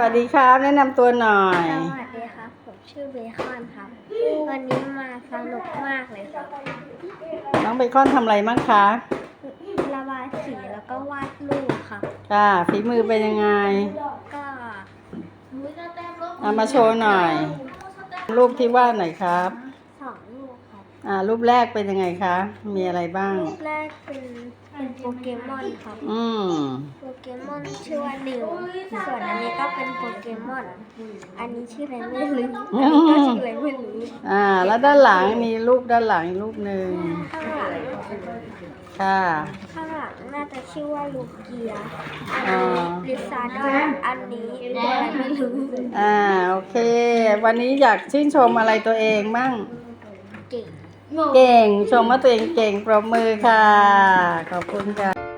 วัสดีครับ แนะนำตัวหน่อย สวัสดีครับ ผมชื่อเบคอนครับวันนี้มาสนุกมากเลยครับน้องเบคอนทำอะไรบ้างคะระบายสีแล้วก็วาดรูปครับจ้าฝีมือเป็นยังไงก็เอามาโชว์หน่อย รูปที่วาดหน่อยครับสองรูปครับ อ่ารูปแรกเป็นยังไงคะ มีอะไรบ้าง รูปแรกเป็นเป็นโปเกมอนครับ อืม โปเกมอนชื่อว่านิวส่วนอันนี้ก็เป็นโปเกมอน อันนี้ชื่ออะไรไม่รู้อันนี้ก็ชื่ออะไรไม่รู้อ่า แล้วด้านหลังมีรูปด้านหลังอีกรูปหนึ่งข้างหลังค่ะ ข้างหลังน่าจะชื่อว่าลูเกียอันอ๋นี้อลิซาดอนอันนี้ตัวอะไรไม่รู้อ่า โอเค วันนี้อยากชื่นชมอะไรตัวเองมั่งเก่ง เก่งชมว่าตัวเองเก่งปรบมือค่ะ ขอบคุณค่ะ